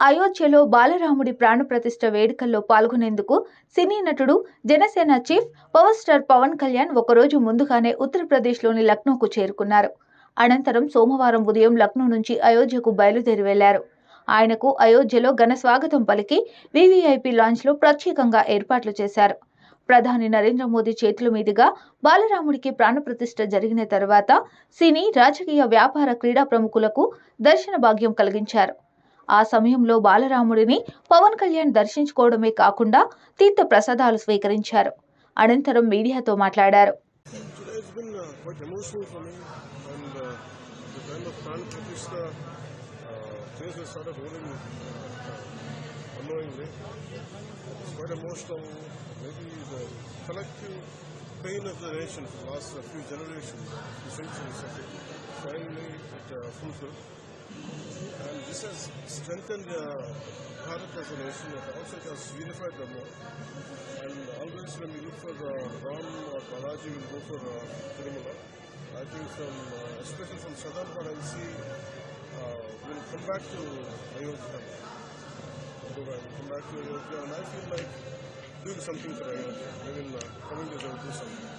అయోధ్యలో బాలరాముడి ప్రాణప్రతిష్ఠ వేడుకల్లో పాల్గొనేందుకు సినీ నటుడు Janasena chief power star Pavan Kalyan ఒకరోజు ముందుగానే ఉత్తరప్రదేశ్లోని లక్నోకు చేరుకున్నారు. అనంతరం సోమవారం ఉదయం లక్నో నుంచి అయోధ్యకు బయలుదేరి వెళ్ళారు. ఆయనకు అయోధ్యలో ఘన స్వాగతం పలికి వీవీఐపీ లాంచ్లో ప్రత్యేకంగా ఏర్పాట్లు చేశారు. ప్రధాని నరేంద్ర మోదీ చేతుల మీదుగా బాలరాముడికి ప్రాణప్రతిష్ఠ జరిగిన తర్వాత సినీ రాజకీయ వ్యాపార క్రీడా ప్రముఖులకు దర్శన భాగ్యం కలిగించారు. ఆ సమయంలో బాలరాముడిని పవన్ కళ్యాణ్ దర్శించుకోవడమే కాకుండా తీర్థ ప్రసాదాలు స్వీకరించారు అనంతరం మీడియాతో మాట్లాడారు pain of the nation for the last few generations, few centuries, I think, finally it uh, fulfilled. And this has strengthened uh, Bharat as a nation. It also has unified them more. And always when we look for uh, Ram or Balaji, we'll go for uh, Tirumala. I think from, uh, especially from southern part, I'll see, uh, we'll come back to Ayodhya. We'll come back to Ayodhya, and I feel like doing something for Ayodhya. Maybe in uh, coming I will do something.